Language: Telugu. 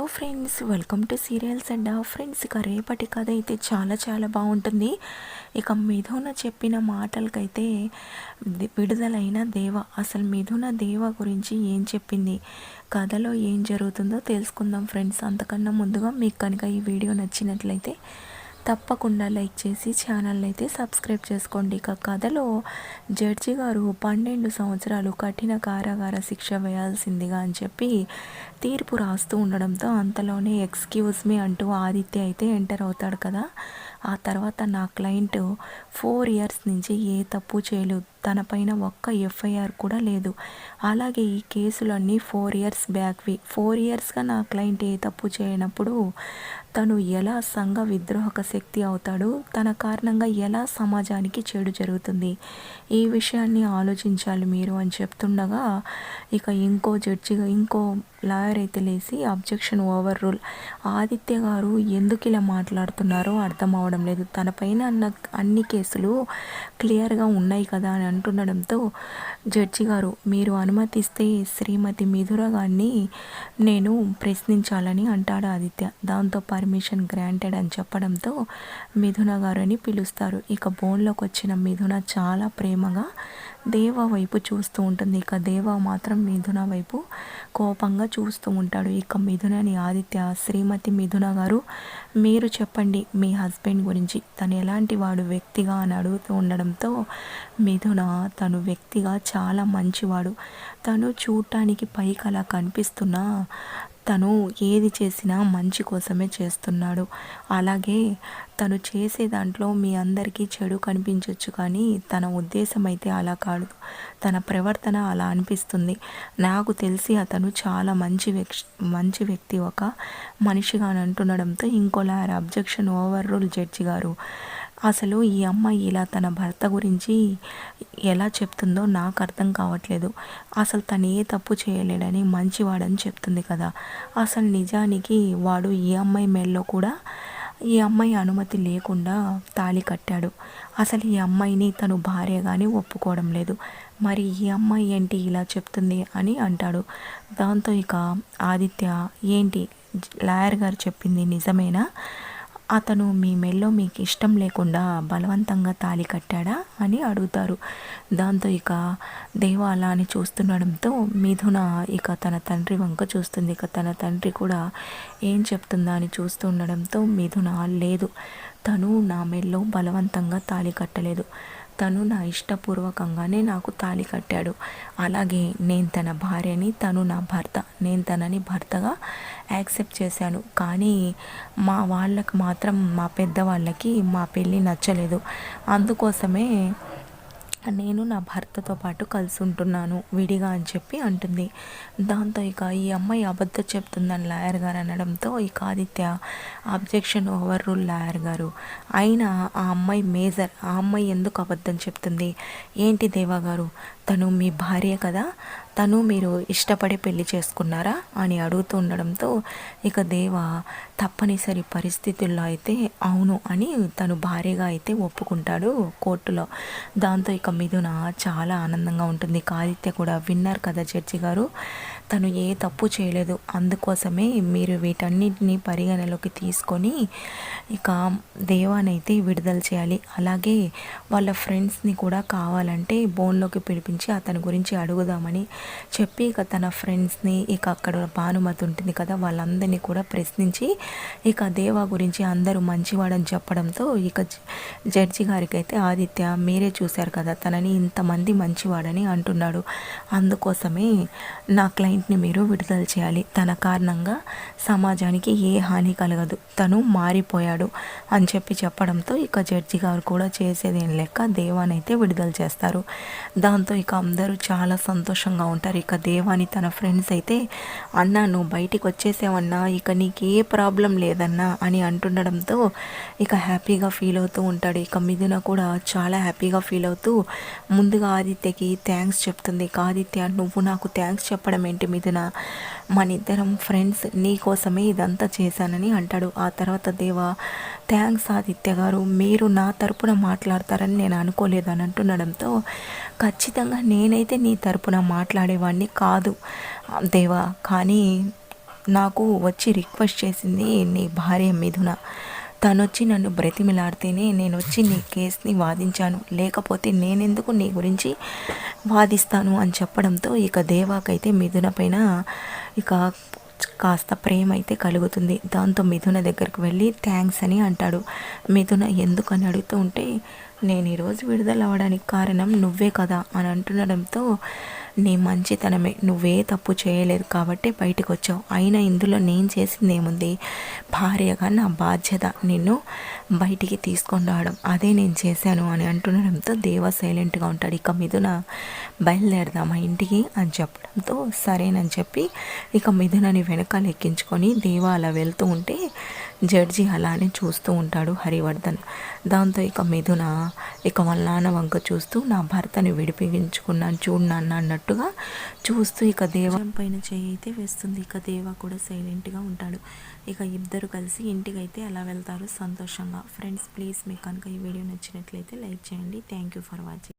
Hello friends welcome to serials and friends ఇక రేపటి కథ అయితే చాలా చాలా బాగుంటుంది. ఇక మిథున చెప్పిన మాటలకైతే విడుదలైన దేవ అసలు మిథున దేవ గురించి ఏం చెప్పింది కథలో ఏం జరుగుతుందో తెలుసుకుందాం ఫ్రెండ్స్. అంతకన్నా ముందుగా మీకు కనుక ఈ వీడియో నచ్చినట్లయితే తప్పకుండా లైక్ చేసి ఛానల్ అయితే సబ్స్క్రైబ్ చేసుకోండి. ఇక కథలో జడ్జి గారు పన్నెండు సంవత్సరాలు కఠిన కారాగార శిక్ష వేయాల్సిందిగా అని చెప్పి తీర్పు రాస్తూ ఉండడంతో అంతలోనే ఎక్స్క్యూజ్ మీ అంటూ ఆదిత్య అయితే ఎంటర్ అవుతాడు కదా. ఆ తర్వాత నా క్లయింట్ ఫోర్ ఇయర్స్ నుంచి ఏ తప్పు చేయలేదు. తనపైన ఒక్క ఎఫ్ఐఆర్ కూడా లేదు. అలాగే ఈ కేసులన్నీ ఫోర్ ఇయర్స్ బ్యాక్వి ఫోర్ ఇయర్స్గా నా క్లయింట్ ఏ తప్పు చేయనప్పుడు తను ఎలా సంఘ విద్రోహక శక్తి అవుతాడు? తన కారణంగా ఎలా సమాజానికి చెడు జరుగుతుంది? ఈ విషయాన్ని ఆలోచించాలి మీరు అని చెప్తుండగా ఇక ఇంకో జడ్జిగా ఇంకో లాయర్ అయితే లేసి అబ్జెక్షన్ ఓవర్ రూల్. ఆదిత్య గారు ఎందుకు ఇలా మాట్లాడుతున్నారో అర్థం అవడం లేదు. తన పైన అన్న అన్ని కేసులు క్లియర్గా ఉన్నాయి కదా అని అంటుండడంతో జడ్జి గారు మీరు అనుమతిస్తే శ్రీమతి మిథుర గారిని నేను ప్రశ్నించాలని అంటాడు ఆదిత్య. దాంతో పర్మిషన్ గ్రాంటెడ్ అని చెప్పడంతో మిథున గారు అని పిలుస్తారు. ఇక బోన్లోకి వచ్చిన మిథున చాలా ప్రేమగా దేవ వైపు చూస్తూ ఉంటుంది. ఇక దేవ మాత్రం మిథున వైపు కోపంగా చూస్తూ ఉంటాడు. ఇక మిథునని ఆదిత్య శ్రీమతి మిథున గారు మీరు చెప్పండి మీ హస్బెండ్ గురించి. తను ఎలాంటి వాడు వ్యక్తిగా? అని అడుగుతూ ఉండడంతో మిథున తను వ్యక్తిగా చాలా మంచివాడు. తను చూడటానికి పైకి అలా కనిపిస్తున్నా తను ఏది చేసినా మంచి కోసమే చేస్తున్నాడు. అలాగే తను చేసే దాంట్లో మీ అందరికీ చెడు కనిపించవచ్చు కానీ తన ఉద్దేశం అయితే అలా కాదు. తన ప్రవర్తన అలా అనిపిస్తుంది. నాకు తెలిసి అతను చాలా మంచి వ్యక్తి మంచి వ్యక్తి. ఒక మనిషిగా అని అంటుండడంతో ఇంకోలా అబ్జెక్షన్ ఓవర్ రూల్ జడ్జి గారు అసలు ఈ అమ్మాయి ఇలా తన భర్త గురించి ఎలా చెప్తుందో నాకు అర్థం కావట్లేదు. అసలు తను ఏ తప్పు చేయలేడని మంచివాడని చెప్తుంది కదా. అసలు నిజానికి వాడు ఈ అమ్మాయి మెల్లో కూడా ఈ అమ్మాయి అనుమతి లేకుండా తాళి కట్టాడు. అసలు ఈ అమ్మాయిని తను భార్యగానే ఒప్పుకోవడం లేదు. మరి ఈ అమ్మాయి ఏంటి ఇలా చెప్తుంది అని అంటాడు. దాంతో ఇక ఆదిత్య ఏంటి? లాయర్ గారు చెప్పింది నిజమేనా? అతను మీ మెల్లో మీకు ఇష్టం లేకుండా బలవంతంగా తాళి కట్టాడా అని అడుగుతారు. దాంతో ఇక దేవ అలా అని చూస్తుండడంతో మిథున ఇక తన తండ్రి వంక చూస్తుంది. ఇక తన తండ్రి కూడా ఏం చెప్తుందా అని చూస్తుండడంతో మిథున లేదు తను నా మెల్లో బలవంతంగా తాళి కట్టలేదు. తను నా ఇష్టపూర్వకంగానే నాకు తాళి కట్టాడు. అలాగే నేను తన భార్యని తను నా భర్త నేను తనని భర్తగా యాక్సెప్ట్ చేశాను. కానీ మా వాళ్ళకి మాత్రం మా పెద్దవాళ్ళకి మా పెళ్ళి నచ్చలేదు. అందుకోసమే నేను నా భర్తతో పాటు కలిసి ఉంటున్నాను విడిగా అని చెప్పి అంటుంది. దాంతో ఇక ఈ అమ్మాయి అబద్ధం చెప్తుందని లాయర్ గారు అనడంతో ఇక Aditya objection overrule lawyer గారు. అయినా ఆ అమ్మాయి మేజర్ ఆ అమ్మాయి ఎందుకు అబద్ధం చెప్తుంది? ఏంటి దేవా గారు? తను మీ భార్య కదా? తను మీరు ఇష్టపడి పెళ్ళి చేసుకున్నారా అని అడుగుతూ ఉండడంతో ఇక దేవ తప్పనిసరి పరిస్థితుల్లో అయితే అవును అని తను భార్యగా అయితే ఒప్పుకుంటాడు కోర్టులో. దాంతో ఇక మిథున చాలా ఆనందంగా ఉంటుంది. కాదిత్య కూడా విన్నారు కదా జడ్జి గారు తను ఏ తప్పు చేయలేదు. అందుకోసమే మీరు వీటన్నిటిని పరిగణలోకి తీసుకొని ఇక దేవానైతే విడుదల చేయాలి. అలాగే వాళ్ళ ఫ్రెండ్స్ని కూడా కావాలంటే బోన్లోకి పిలిపించి అతని గురించి అడుగుదామని చెప్పి ఇక తన ఫ్రెండ్స్ని ఇక అక్కడ భానుమతి ఉంటుంది కదా వాళ్ళందరినీ కూడా ప్రశ్నించి ఇక దేవా గురించి అందరూ మంచివాడని చెప్పడంతో ఇక జ- జడ్జి గారికి అయితే ఆదిత్య మీరే చూశారు కదా తనని ఇంతమంది మంచివాడని అంటున్నాడు. అందుకోసమే నా క్లయింట్ని మీరు విడుదల చేయాలి. తన కారణంగా సమాజానికి ఏ హాని కలగదు. తను మారిపోయాడు అని చెప్పి చెప్పడంతో ఇక జడ్జి గారు కూడా చేసేదేం లెక్క దేవానైతే విడుదల చేస్తారు. దాంతో ఇక అందరూ చాలా సంతోషంగా ఉంటారు. ఇక దేవాని తన ఫ్రెండ్స్ అయితే అన్నా నువ్వు బయటికి వచ్చేసావన్నా ఇక నీకు ఏ ప్రాబ్లం లేదన్నా అని అంటుండడంతో ఇక హ్యాపీగా ఫీల్ అవుతూ ఉంటాడు. ఇక మిథున కూడా చాలా హ్యాపీగా ఫీల్ అవుతూ ముందుగా ఆదిత్యకి థ్యాంక్స్ చెప్తుంది. ఇక ఆదిత్య నువ్వు నాకు థ్యాంక్స్ చెప్పడం ఏంటి? మిథున మన ఇద్దరం ఫ్రెండ్స్ నీకోసమే ఇదంతా చేశానని అంటాడు. ఆ తర్వాత దేవా థ్యాంక్స్ ఆదిత్య గారు మీరు నా తరపున మాట్లాడతారని నేను అనుకోలేదు అని అంటుండడంతో ఖచ్చితంగా నేనైతే నీ తరపున మాట్లాడేవాడిని కాదు దేవా కానీ నాకు వచ్చి రిక్వెస్ట్ చేసింది నీ భార్య మిథున తనొచ్చి వచ్చి నన్ను బ్రతిమిలాడితేనే నేను వచ్చి నీ కేసుని వాదించాను. లేకపోతే నేనెందుకు నీ గురించి వాదిస్తాను అని చెప్పడంతో ఇక దేవాకైతే మిథున పైన ఇక కాస్త ప్రేమ అయితే కలుగుతుంది. దాంతో మిథున దగ్గరికి వెళ్ళి థ్యాంక్స్ అని అంటాడు. మిథున ఎందుకని అడుగుతూ ఉంటే నేను ఈరోజు విడుదల అవ్వడానికి కారణం నువ్వే కదా అని అంటుండడంతో నీ మంచితనమే. నువ్వే తప్పు చేయలేదు కాబట్టి బయటకు వచ్చావు అయినా ఇందులో నేను చేసింది ఏముంది భార్యగా నా బాధ్యత నిన్ను బయటికి తీసుకొని రావడం అదే నేను చేశాను అని అంటుండడంతో దేవ సైలెంట్గా ఉంటాడు. ఇక మిథున బయలుదేరదామా ఇంటికి అని చెప్పడంతో సరేనని చెప్పి ఇక మిథునని వెనకాల ఎక్కించుకొని దేవ అలా వెళ్తూ ఉంటే జడ్జి అలానే చూస్తూ ఉంటాడు హరివర్ధన్. దాంతో ఇక మిథున ఇక వాళ్ళ నాన్న వంక చూస్తూ నా భర్తని విడిపించుకున్నాను చూడు నాన్న అన్నట్టుగా చూస్తూ ఇక దేవ పైన చేయి అయితే వేస్తుంది. ఇక దేవ కూడా సైలెంట్గా ఉంటాడు. ఇక ఇద్దరు కలిసి ఇంటికైతే అలా వెళ్తారు? సంతోషంగా. ఫ్రెండ్స్ ప్లీజ్ మీకు కనుక ఈ వీడియో నచ్చినట్లయితే లైక్ చేయండి. Thank you for watching.